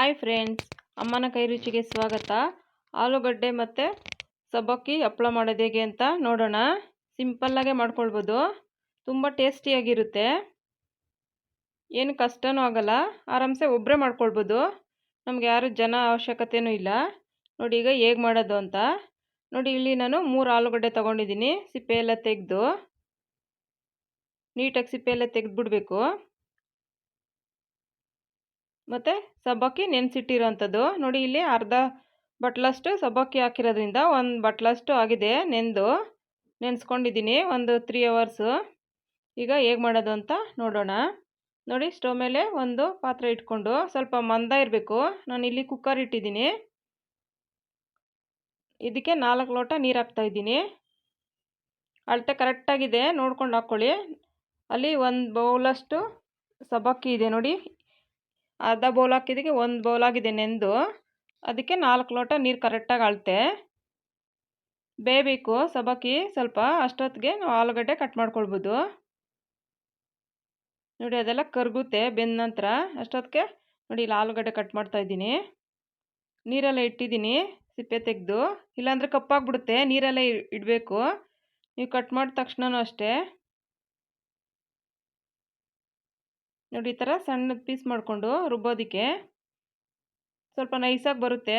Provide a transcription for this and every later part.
Hi friends ಅಮ್ಮನ ಕೈ ರುಚಿಗೆ ಸ್ವಾಗತ. ಆಲೂಗಡ್ಡೆ ಮತ್ತು ಸಬ್ಬಕ್ಕಿ ಹಪ್ಪಳ ಮಾಡೋದು ಹೇಗೆ ಅಂತ ನೋಡೋಣ. ಸಿಂಪಲ್ಲಾಗೆ ಮಾಡ್ಕೊಳ್ಬೋದು. ತುಂಬ ಟೇಸ್ಟಿಯಾಗಿರುತ್ತೆ ಏನು ಕಷ್ಟನೂ ಆಗಲ್ಲ, ಆರಾಮ್ಸೆ ಒಬ್ಬರೇ ಮಾಡ್ಕೊಳ್ಬೋದು. ನಮ್ಗೆ ಯಾರು ಜನ ಅವಶ್ಯಕತೆಯೂ ಇಲ್ಲ. ನೋಡಿ ಈಗ ಹೇಗೆ ಮಾಡೋದು ಅಂತ. ನೋಡಿ ಇಲ್ಲಿ ನಾನು ಮೂರು ಆಲೂಗಡ್ಡೆ ತೊಗೊಂಡಿದ್ದೀನಿ, ಸಿಪ್ಪೆ ಎಲ್ಲ ತೆಗೆದು. ನೀಟಾಗಿ ಸಿಪ್ಪೆ ಎಲ್ಲ ತೆಗೆದ್ಬಿಡ್ಬೇಕು. ಮತ್ತು ಸಬ್ಬಕ್ಕಿ ನೆನೆಸಿಟ್ಟಿರೋಂಥದ್ದು. ನೋಡಿ ಇಲ್ಲಿ ಅರ್ಧ ಬಟ್ಲಷ್ಟು ಸಬ್ಬಕ್ಕಿ ಹಾಕಿರೋದ್ರಿಂದ ಒಂದು ಬಟ್ಲಷ್ಟು ಆಗಿದೆ ನೆಂದು. ನೆನೆಸ್ಕೊಂಡಿದ್ದೀನಿ ಒಂದು ತ್ರೀ ಅವರ್ಸು ಈಗ ಹೇಗೆ ಮಾಡೋದು ಅಂತ ನೋಡೋಣ. ನೋಡಿ ಸ್ಟವ್ ಮೇಲೆ ಒಂದು ಪಾತ್ರೆ ಇಟ್ಕೊಂಡು ಸ್ವಲ್ಪ ಮಂದ ಇರಬೇಕು. ನಾನು ಇಲ್ಲಿ ಕುಕ್ಕರ್ ಇಟ್ಟಿದ್ದೀನಿ. ಇದಕ್ಕೆ ನಾಲ್ಕು ಲೋಟ ನೀರು ಹಾಕ್ತಾಯಿದ್ದೀನಿ ಅಳತೆ ಕರೆಕ್ಟಾಗಿದೆ ನೋಡ್ಕೊಂಡು ಹಾಕ್ಕೊಳ್ಳಿ ಅಲ್ಲಿ ಒಂದು ಬೌಲಷ್ಟು ಸಬ್ಬಕ್ಕಿ ಇದೆ ನೋಡಿ. ಅರ್ಧ ಬೌಲ್ ಹಾಕಿದ್ದಕ್ಕೆ ಒಂದು ಬೌಲ್ ಆಗಿದೆ ನೆಂದು. ಅದಕ್ಕೆ ನಾಲ್ಕು ಲೋಟ ನೀರು ಕರೆಕ್ಟಾಗಿ ಅಳತೆ. ಬೇಯಬೇಕು ಸಬಕಿ ಸ್ವಲ್ಪ ಅಷ್ಟೊತ್ತಿಗೆ ನಾವು ಆಲೂಗಡ್ಡೆ ಕಟ್ ಮಾಡ್ಕೊಳ್ಬೋದು. ನೋಡಿ ಅದೆಲ್ಲ ಕರಗುತ್ತೆ ಬೆಂದ ನಂತರ. ಅಷ್ಟೊತ್ತಿಗೆ ನೋಡಿ ಇಲ್ಲಿ ಆಲೂಗಡ್ಡೆ ಕಟ್ ಮಾಡ್ತಾಯಿದ್ದೀನಿ ನೀರೆಲ್ಲ ಇಟ್ಟಿದ್ದೀನಿ ಸಿಪ್ಪೆ ತೆಗೆದು. ಇಲ್ಲಾಂದರೆ ಕಪ್ಪಾಗ್ಬಿಡುತ್ತೆ, ನೀರೆಲ್ಲ ಇಡಬೇಕು. ನೀವು ಕಟ್ ಮಾಡಿದ ತಕ್ಷಣವೂ ಅಷ್ಟೇ. ನೋಡಿ ಈ ಥರ ಸಣ್ಣದು ಪೀಸ್ ಮಾಡಿಕೊಂಡು ರುಬ್ಬೋದಕ್ಕೆ ಸ್ವಲ್ಪ ನೈಸಾಗಿ ಬರುತ್ತೆ.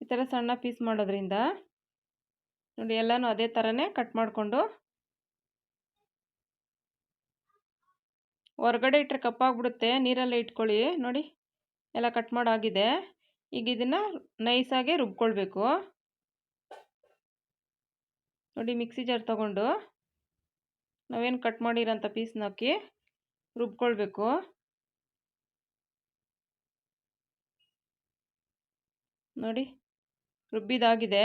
ಈ ಥರ ಸಣ್ಣ ಪೀಸ್ ಮಾಡೋದ್ರಿಂದ ನೋಡಿ ಎಲ್ಲನೂ ಅದೇ ಥರನೇ ಕಟ್ ಮಾಡಿಕೊಂಡು ಹೊರಗಡೆ ಇಟ್ಟರೆ ಕಪ್ಪಾಗ್ಬಿಡುತ್ತೆ, ನೀರಲ್ಲೇ ಇಟ್ಕೊಳ್ಳಿ. ನೋಡಿ ಎಲ್ಲ ಕಟ್ ಮಾಡಾಗಿದೆ. ಈಗ ಇದನ್ನು ನೈಸಾಗೆ ರುಬ್ಕೊಳ್ಬೇಕು. ನೋಡಿ ಮಿಕ್ಸಿ ಜಾರ್ ತಗೊಂಡು ನಾವೇನು ಕಟ್ ಮಾಡಿರೋಂಥ ಪೀಸ್ನ ಹಾಕಿ ರುಬ್ಕೊಳ್ಬೇಕು. ನೋಡಿ, ರುಬ್ಬಿದಾಗಿದೆ.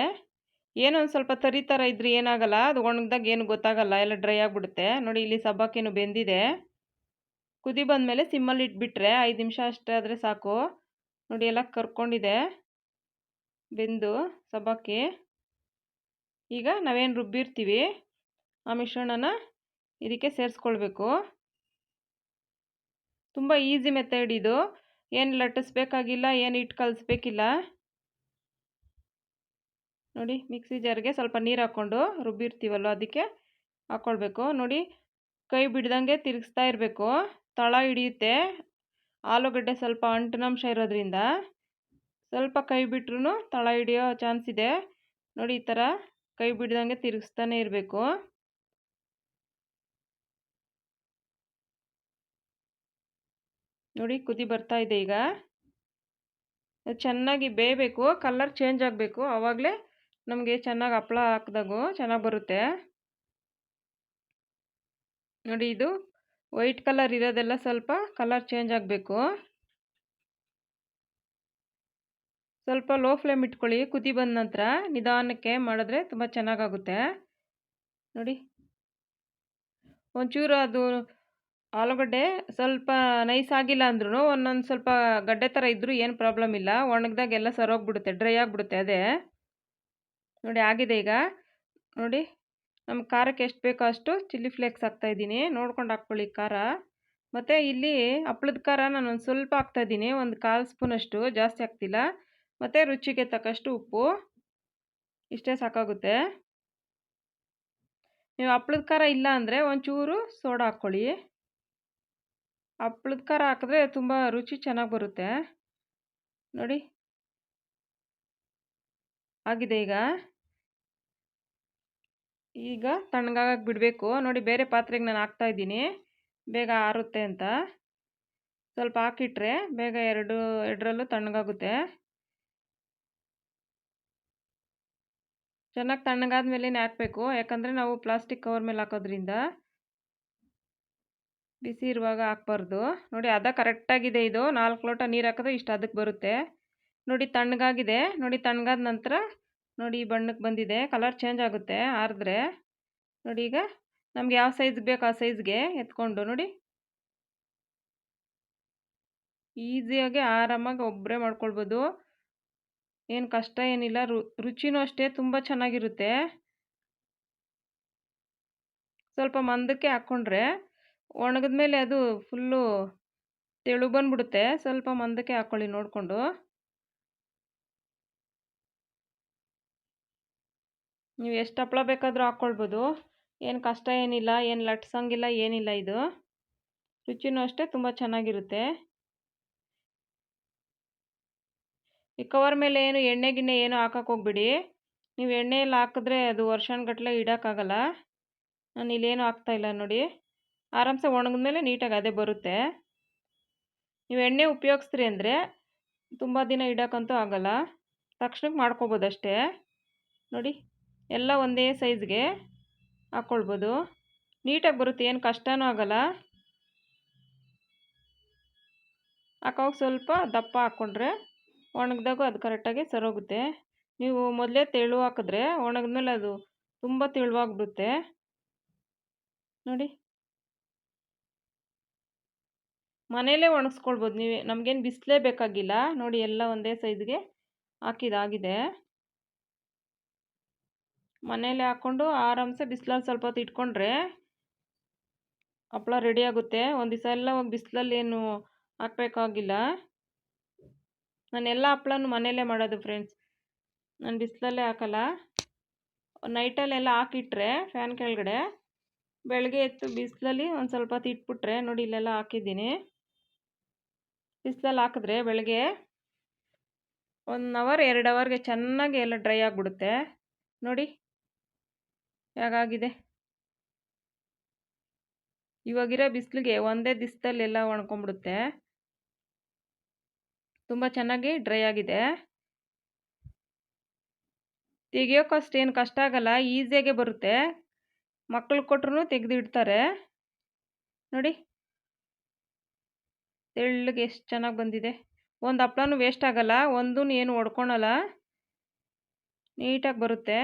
ಏನೋ ಒಂದು ಸ್ವಲ್ಪ ತರಿ ಥರ ಇದ್ರೆ ಏನಾಗಲ್ಲ, ಅದು ಒಣಗ್ದಾಗ ಏನು ಗೊತ್ತಾಗಲ್ಲ, ಎಲ್ಲ ಡ್ರೈ ಆಗಿಬಿಡುತ್ತೆ. ನೋಡಿ, ಇಲ್ಲಿ ಸಬ್ಬಕ್ಕೇನು ಬೆಂದಿದೆ. ಕುದಿ ಬಂದಮೇಲೆ ಸಿಮ್ಮಲ್ಲಿ ಇಟ್ಬಿಟ್ರೆ ಐದು ನಿಮಿಷ ಅಷ್ಟೇ ಆದರೆ ಸಾಕು. ನೋಡಿ, ಎಲ್ಲ ಕರ್ಕೊಂಡಿದೆ. ಬೆಂದು ಸಬ್ಬಕ್ಕಿ. ಈಗ ನಾವೇನು ರುಬ್ಬಿರ್ತೀವಿ, ಆ ಮಿಶ್ರಣನ ಇದಕ್ಕೆ ಸೇರಿಸ್ಕೊಳ್ಬೇಕು. ತುಂಬ ಈಸಿ ಮೆಥಡ್ ಇದು. ಏನು ಲಟ್ಟಿಸ್ಬೇಕಾಗಿಲ್ಲ, ಏನು ಇಟ್ಟು ಕಲಿಸ್ಬೇಕಿಲ್ಲ. ನೋಡಿ, ಮಿಕ್ಸಿ ಜಾರ್ಗೆ ಸ್ವಲ್ಪ ನೀರು ಹಾಕ್ಕೊಂಡು ರುಬ್ಬಿರ್ತೀವಲ್ಲ ಅದಕ್ಕೆ? ಹಾಕ್ಕೊಳ್ಬೇಕು ನೋಡಿ, ಕೈ ಬಿಡ್ದಂಗೆ ತಿರುಗಿಸ್ತಾ ಇರಬೇಕು. ತಳ ಹಿಡಿಯುತ್ತೆ. ಆಲೂಗಡ್ಡೆ ಸ್ವಲ್ಪ ಅಂಟಿನಂಶ ಇರೋದ್ರಿಂದ ಸ್ವಲ್ಪ ಕೈ ಬಿಟ್ರೂ ತಳ ಹಿಡಿಯೋ ಚಾನ್ಸ್ ಇದೆ. ನೋಡಿ, ಈ ಥರ ಕೈ ಬಿಡ್ದಂಗೆ ತಿರುಗಿಸ್ತಾನೆ ಇರಬೇಕು. ನೋಡಿ ಕುದಿ ಬರ್ತಾ ಇದೆ ಈಗ. ಚೆನ್ನಾಗಿ ಬೇಯಬೇಕು ಕಲರ್ ಚೇಂಜ್ ಆಗಬೇಕು. ಆವಾಗಲೇ ನಮಗೆ ಚೆನ್ನಾಗಿ ಹಪ್ಪಳ ಹಾಕಿದಾಗೂ ಚೆನ್ನಾಗಿ ಬರುತ್ತೆ. ನೋಡಿ ಇದು ವೈಟ್ ಕಲರ್ ಇರೋದೆಲ್ಲ ಸ್ವಲ್ಪ ಕಲರ್ ಚೇಂಜ್ ಆಗಬೇಕು. ಸ್ವಲ್ಪ ಲೋ ಫ್ಲೇಮ್ ಇಟ್ಕೊಳ್ಳಿ, ಕುದಿ ಬಂದ ನಂತರ ನಿಧಾನಕ್ಕೆ ಮಾಡಿದ್ರೆ ತುಂಬ ಚೆನ್ನಾಗಾಗುತ್ತೆ ನೋಡಿ. ಒಂಚೂರು ಅದು ಆಲೂಗಡ್ಡೆ ಸ್ವಲ್ಪ ನೈಸ್ ಆಗಿಲ್ಲ ಅಂದ್ರೂ ಒಂದೊಂದು ಸ್ವಲ್ಪ ಗಡ್ಡೆ ಥರ ಇದ್ದರೂ ಏನು ಪ್ರಾಬ್ಲಮ್ ಇಲ್ಲ. ಒಣಗಿದಾಗ ಎಲ್ಲ ಸರೋಗ್ಬಿಡುತ್ತೆ ಡ್ರೈ ಆಗಿಬಿಡುತ್ತೆ ಅದೇ. ನೋಡಿ ಆಗಿದೆ ಈಗ. ನೋಡಿ ನಮ್ಮ ಖಾರಕ್ಕೆ ಎಷ್ಟು ಬೇಕೋ ಅಷ್ಟು ಚಿಲ್ಲಿ ಫ್ಲೇಕ್ಸ್ ಹಾಕ್ತಾಯಿದ್ದೀನಿ ನೋಡ್ಕೊಂಡು ಹಾಕ್ಕೊಳ್ಳಿ ಖಾರ. ಮತ್ತು ಇಲ್ಲಿ ಹಪ್ಪಳದ ಖಾರ ನಾನು ಒಂದು ಸ್ವಲ್ಪ ಹಾಕ್ತಾಯಿದ್ದೀನಿ ಒಂದು ಕಾಲು ಸ್ಪೂನಷ್ಟು ಜಾಸ್ತಿ ಹಾಕ್ತಿಲ್ಲ. ಮತ್ತು ರುಚಿಗೆ ತಕ್ಕಷ್ಟು ಉಪ್ಪು. ಇಷ್ಟೇ ಸಾಕಾಗುತ್ತೆ. ನೀವು ಹಪ್ಪಳದ ಖಾರ ಇಲ್ಲ ಅಂದರೆ ಒಂಚೂರು ಸೋಡಾ ಹಾಕ್ಕೊಳ್ಳಿ. ಹಪ್ಳದ ಖಾರ ಹಾಕಿದ್ರೆ ತುಂಬ ರುಚಿ ಚೆನ್ನಾಗಿ ಬರುತ್ತೆ. ನೋಡಿ. ಆಗಿದೆ ಈಗ. ಈಗ ತಣ್ಣಗಾಗಕ್ಕೆ ಬಿಡಬೇಕು. ನೋಡಿ, ಬೇರೆ ಪಾತ್ರೆಗೆ ನಾನು ಹಾಕ್ತಾಯಿದ್ದೀನಿ ಬೇಗ ಆರುತ್ತೆ ಅಂತ. ಸ್ವಲ್ಪ ಹಾಕಿಟ್ರೆ ಬೇಗ ಎರಡು, ಎರಡರಲ್ಲೂ ತಣ್ಣಗಾಗುತ್ತೆ. ಚೆನ್ನಾಗಿ ತಣ್ಣಗಾದ ಮೇಲೆ ಹಾಕಬೇಕು. ಯಾಕಂದರೆ ನಾವು ಪ್ಲಾಸ್ಟಿಕ್ ಕವರ್ ಮೇಲೆ ಹಾಕೋದ್ರಿಂದ ಬಿಸಿ ಇರುವಾಗ ಹಾಕ್ಬಾರ್ದು. ನೋಡಿ, ಅದ ಕರೆಕ್ಟಾಗಿದೆ ಇದು. ನಾಲ್ಕು ಲೋಟ ನೀರು ಹಾಕಿದ್ರೆ ಇಷ್ಟು ಅದಕ್ಕೆ ಬರುತ್ತೆ. ನೋಡಿ, ತಣ್ಣಗಾಗಿದೆ. ನೋಡಿ, ತಣ್ಣಗಾದ ನಂತರ ನೋಡಿ, ಈ ಬಣ್ಣಕ್ಕೆ ಬಂದಿದೆ. ಕಲರ್ ಚೇಂಜ್ ಆಗುತ್ತೆ ಆರಿದ್ರೆ. ನೋಡಿ, ಈಗ ನಮ್ಗೆ ಯಾವ ಸೈಜ್ ಬೇಕು ಆ ಸೈಜ್ಗೆ ಎತ್ಕೊಂಡು ನೋಡಿ. ಈಸಿಯಾಗಿ ಆರಾಮಾಗಿ ಒಬ್ಬರೇ ಮಾಡ್ಕೊಳ್ಬೋದು. ಏನು ಕಷ್ಟ ಏನಿಲ್ಲ. ರು, ರುಚಿನೂ ಅಷ್ಟೇ ತುಂಬ ಚೆನ್ನಾಗಿರುತ್ತೆ. ಸ್ವಲ್ಪ ಮಂದಕ್ಕೆ ಹಾಕ್ಕೊಂಡ್ರೆ ಒಣಗಿದ ಮೇಲೆ ಅದು ಫುಲ್ಲು ತೆಳು ಬಂದ್ಬಿಡುತ್ತೆ. ಸ್ವಲ್ಪ ಮಂದಕ್ಕೆ ಹಾಕ್ಕೊಳ್ಳಿ ನೋಡಿಕೊಂಡು. ನೀವು ಎಷ್ಟು ಹಪ್ಪಳ ಬೇಕಾದರೂ ಹಾಕ್ಕೊಳ್ಬೋದು. ಏನು ಕಷ್ಟ ಏನಿಲ್ಲ, ಏನು ಲಟ್ಸಂಗಿಲ್ಲ, ಏನಿಲ್ಲ ಇದು. ರುಚಿನೂ ಅಷ್ಟೇ ತುಂಬ ಚೆನ್ನಾಗಿರುತ್ತೆ. ಈ ಕವರ್ ಮೇಲೆ ಏನು ಎಣ್ಣೆ ಗಿಣ್ಣೆ ಏನು ಹಾಕಕ್ಕೆ ಹೋಗ್ಬಿಡಿ. ನೀವು ಎಣ್ಣೆಯಲ್ಲಿ ಹಾಕಿದ್ರೆ ಅದು ವರ್ಷಾನುಗಟ್ಲೆ ಇಡೋಕ್ಕಾಗಲ್ಲ ನಾನು ಇಲ್ಲೇನು ಹಾಕ್ತಾಯಿಲ್ಲ ನೋಡಿ. ಆರಾಮ್ಸೆ ಒಣಗಿದ್ಮೇಲೆ ನೀಟಾಗಿ ಅದೇ ಬರುತ್ತೆ. ನೀವು ಎಣ್ಣೆ ಉಪಯೋಗಿಸ್ರಿ ಅಂದರೆ ತುಂಬ ದಿನ ಇಡೋಕ್ಕಂತೂ ಆಗಲ್ಲ. ತಕ್ಷಣಕ್ಕೆ ಮಾಡ್ಕೊಬೋದು ಅಷ್ಟೇ ನೋಡಿ, ಎಲ್ಲ ಒಂದೇ ಸೈಜ್ಗೆ ಹಾಕ್ಕೊಳ್ಬೋದು ನೀಟಾಗಿ ಬರುತ್ತೆ, ಏನು ಕಷ್ಟನೂ ಆಗಲ್ಲ. ಹಾಕೋವಾಗ ಸ್ವಲ್ಪ ದಪ್ಪ ಹಾಕ್ಕೊಂಡ್ರೆ ಒಣಗಿದಾಗ ಅದು ಕರೆಕ್ಟಾಗಿ ಸರೋಗುತ್ತೆ. ನೀವು ಮೊದಲೇ ತೆಳು ಹಾಕಿದ್ರೆ ಒಣಗಿದ್ಮೇಲೆ ಅದು ತುಂಬ ತೆಳುವಾಗ್ಬಿಡುತ್ತೆ. ನೋಡಿ. ಮನೇಲೇ ಒಣಗಿಸ್ಕೊಳ್ಬೋದು. ನೀವು ನಮಗೇನು ಬಿಸಿಲೇ ಬೇಕಾಗಿಲ್ಲ. ನೋಡಿ ಎಲ್ಲ ಒಂದೇ ಸೈಜ್ಗೆ ಹಾಕಿದಾಗಿದೆ. ಮನೇಲೆ ಹಾಕ್ಕೊಂಡು ಆರಾಮ್ಸೆ ಬಿಸಿಲಲ್ಲಿ ಸ್ವಲ್ಪ ಹೊತ್ತು ಇಟ್ಕೊಂಡ್ರೆ ಹಪ್ಪಳ ರೆಡಿ ಆಗುತ್ತೆ. ಒಂದು ದಿವಸ ಎಲ್ಲ ಹೋಗಿ ಬಿಸಿಲಲ್ಲಿ ಏನು ಹಾಕ್ಬೇಕಾಗಿಲ್ಲ. ನಾನು ಎಲ್ಲ ಹಪ್ಳನೂ ಮನೆಯಲ್ಲೇ ಮಾಡೋದು ಫ್ರೆಂಡ್ಸ್. ನಾನು ಬಿಸಿಲಲ್ಲೇ ಹಾಕಲ್ಲ. ನೈಟಲ್ಲೆಲ್ಲ ಹಾಕಿಟ್ರೆ ಫ್ಯಾನ್ ಕೆಳಗಡೆ ಬೆಳಗ್ಗೆ ಎತ್ತು ಬಿಸಿಲಲ್ಲಿ ಒಂದು ಸ್ವಲ್ಪ ಹೊತ್ತು ಇಟ್ಬಿಟ್ರೆ ನೋಡಿ ಇಲ್ಲೆಲ್ಲ ಹಾಕಿದ್ದೀನಿ. ಬಿಸಿಲಲ್ಲಿ ಹಾಕಿದ್ರೆ ಬೆಳಗ್ಗೆ ಒನ್ ಅವರ್ ಎರಡು ಅವರ್ಗೆ ಚೆನ್ನಾಗಿ ಎಲ್ಲ ಡ್ರೈ ಆಗಿಬಿಡುತ್ತೆ. ನೋಡಿ, ಹೇಗಾಗಿದೆ? ಇವಾಗಿರೋ ಬಿಸಿಲಿಗೆ ಒಂದೇ ದಿವಸದಲ್ಲೆಲ್ಲ ಒಣ್ಕೊಂಡ್ಬಿಡುತ್ತೆ. ತುಂಬ ಚೆನ್ನಾಗಿ ಡ್ರೈ ಆಗಿದೆ. ತೆಗಿಯೋಕೆ ಅಷ್ಟೇನು ಕಷ್ಟ ಆಗಲ್ಲ ಈಸಿಯಾಗೆ ಬರುತ್ತೆ. ಮಕ್ಕಳು ಕೊಟ್ರು ತೆಗೆದು ಇಡ್ತಾರೆ ನೋಡಿ. ತೆಳ್ಳಗೆ ಎಷ್ಟು ಚೆನ್ನಾಗಿ ಬಂದಿದೆ. ಒಂದು ಹಪ್ಳನೂ ವೇಸ್ಟ್ ಆಗಲ್ಲ ಒಂದೂ ಏನು ಒಡ್ಕೊಳಲ್ಲ. ನೀಟಾಗಿ ಬರುತ್ತೆ.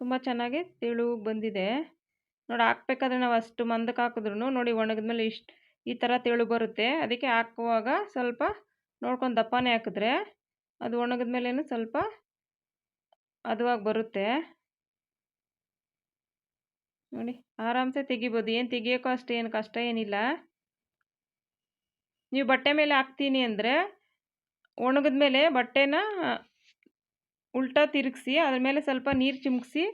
ತುಂಬ ಚೆನ್ನಾಗಿ ತೆಳು ಬಂದಿದೆ. ನೋಡಿ ಹಾಕ್ಬೇಕಾದ್ರೆ ನಾವು ಅಷ್ಟು ಮಂದಕ್ಕೆ ಹಾಕಿದ್ರು ನೋಡಿ ಒಣಗಿದ್ಮೇಲೆ ಇಷ್ಟು ಈ ಥರ ತೆಳು ಬರುತ್ತೆ. ಅದಕ್ಕೆ ಹಾಕುವಾಗ ಸ್ವಲ್ಪ ನೋಡ್ಕೊಂಡು ದಪ್ಪನೇ ಹಾಕಿದ್ರೆ ಅದು ಒಣಗಿದ್ಮೇಲೆ ಸ್ವಲ್ಪ ಅದುವಾಗಿ ಬರುತ್ತೆ. ನೋಡಿ, ಆರಾಮ್ಸೆ ತೆಗಿಬೋದು. ಏನು ತೆಗಿಯೋಕ್ಕೂ ಅಷ್ಟು ಏನು ಕಷ್ಟ ಏನಿಲ್ಲ. ನೀವು ಬಟ್ಟೆ ಮೇಲೆ ಹಾಕ್ತೀನಿ ಅಂದರೆ ಒಣಗಿದ್ಮೇಲೆ ಬಟ್ಟೆನ ಉಲ್ಟಾ ತಿರುಗಿಸಿ, ಅದ್ರ ಮೇಲೆ ಸ್ವಲ್ಪ ನೀರು ಚಿಮುಕ್ಸಿ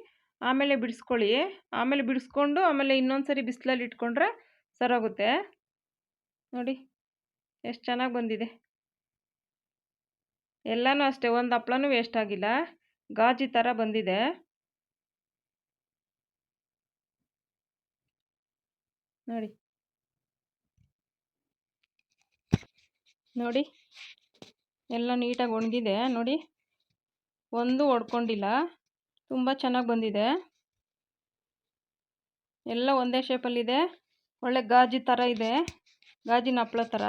ಆಮೇಲೆ ಬಿಡಿಸ್ಕೊಳ್ಳಿ. ಆಮೇಲೆ ಬಿಡಿಸ್ಕೊಂಡು, ಆಮೇಲೆ ಇನ್ನೊಂದು ಸರಿ ಬಿಸಿಲಲ್ಲಿ ಇಟ್ಕೊಂಡ್ರೆ ಸರೋಗುತ್ತೆ. ನೋಡಿ, ಎಷ್ಟು ಚೆನ್ನಾಗಿ ಬಂದಿದೆ. ಎಲ್ಲನೂ ಅಷ್ಟೇ, ಒಂದು ಹಪ್ಳನೂ ವೇಸ್ಟ್ ಆಗಿಲ್ಲ. ಗಾಜಿ ಥರ ಬಂದಿದೆ. ನೋಡಿ. ನೋಡಿ. ಎಲ್ಲ ನೀಟಾಗಿ ಒಣಗಿದೆ. ನೋಡಿ. ಒಂದು ಒಡ್ಕೊಂಡಿಲ್ಲ. ತುಂಬ ಚೆನ್ನಾಗಿ ಬಂದಿದೆ. ಎಲ್ಲ ಒಂದೇ ಶೇಪಲ್ಲಿದೆ ಒಳ್ಳೆ ಗಾಜಿ ಥರ ಇದೆ. ಗಾಜಿನ ಹಪ್ಳ ಥರ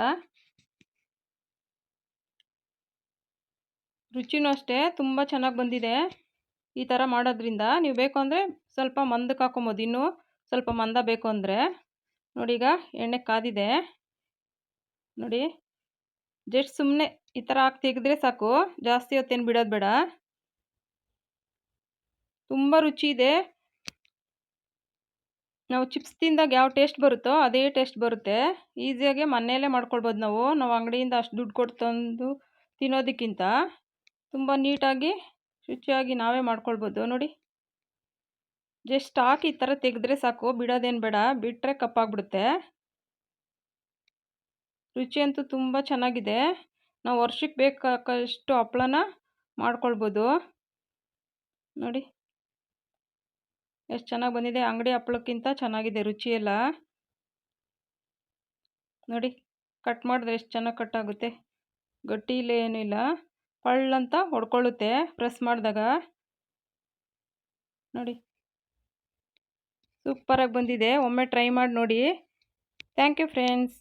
ರುಚಿನೂ ಅಷ್ಟೇ. ತುಂಬ ಚೆನ್ನಾಗಿ ಬಂದಿದೆ. ಈ ಥರ ಮಾಡೋದ್ರಿಂದ. ನೀವು ಬೇಕು ಅಂದರೆ ಸ್ವಲ್ಪ ಮಂದಕ್ಕೆ ಹಾಕೊಬೋದು. ಇನ್ನೂ ಸ್ವಲ್ಪ ಮಂದ ಬೇಕು ಅಂದರೆ. ನೋಡಿ ಈಗ ಎಣ್ಣೆ ಕಾದಿದೆ. ನೋಡಿ, ಜಸ್ಟ್ ಸುಮ್ಮನೆ ಈ ಥರ ಹಾಕಿ ತೆಗೆದ್ರೆ ಸಾಕು. ಜಾಸ್ತಿ ಹೊತ್ತೇನು ಬಿಡೋದು ಬೇಡ. ತುಂಬ ರುಚಿ ಇದೆ. ನಾವು ಚಿಪ್ಸ್ ತಿಂದಾಗ ಯಾವ ಟೇಸ್ಟ್ ಬರುತ್ತೋ ಅದೇ ಟೇಸ್ಟ್ ಬರುತ್ತೆ. ಈಸಿಯಾಗಿ ಮನೆಯಲ್ಲೇ ಮಾಡ್ಕೊಳ್ಬೋದು ನಾವು. ನಾವು ಅಂಗಡಿಯಿಂದ ಅಷ್ಟು ದುಡ್ಡು ಕೊಟ್ಟು ತಂದು ತಿನ್ನೋದಕ್ಕಿಂತ ತುಂಬ ನೀಟಾಗಿ ಶುಚಿಯಾಗಿ ನಾವೇ ಮಾಡ್ಕೊಳ್ಬೋದು. ನೋಡಿ. ಜಸ್ಟ್ ಹಾಕಿ ಈ ಥರ ತೆಗೆದ್ರೆ ಸಾಕು, ಬಿಡೋದೇನು ಬೇಡ ಬಿಟ್ಟರೆ ಕಪ್ಪಾಗ್ಬಿಡುತ್ತೆ. ರುಚಿ ಅಂತೂ ತುಂಬ ಚೆನ್ನಾಗಿದೆ. ನಾವು ವರ್ಷಕ್ಕೆ ಬೇಕಾಗಷ್ಟು ಹಪ್ಪಳನ ಮಾಡ್ಕೊಳ್ಬೋದು. ನೋಡಿ. ಎಷ್ಟು ಚೆನ್ನಾಗಿ ಬಂದಿದೆ, ಅಂಗಡಿ ಹಪ್ಪಳಕ್ಕಿಂತ ಚೆನ್ನಾಗಿದೆ ರುಚಿಯೆಲ್ಲ ನೋಡಿ, ಕಟ್ ಮಾಡಿದ್ರೆ ಎಷ್ಟು ಚೆನ್ನಾಗಿ ಕಟ್ ಆಗುತ್ತೆ. ಗಟ್ಟಿಲೇ ಏನಿಲ್ಲ. ಪಳ್ಳಂತ ಹೊಡ್ಕೊಳ್ಳುತ್ತೆ, ಪ್ರೆಸ್ ಮಾಡಿದಾಗ. ನೋಡಿ. ಸೂಪರಾಗಿ ಬಂದಿದೆ. ಒಮ್ಮೆ ಟ್ರೈ ಮಾಡಿ ನೋಡಿ. Thank you friends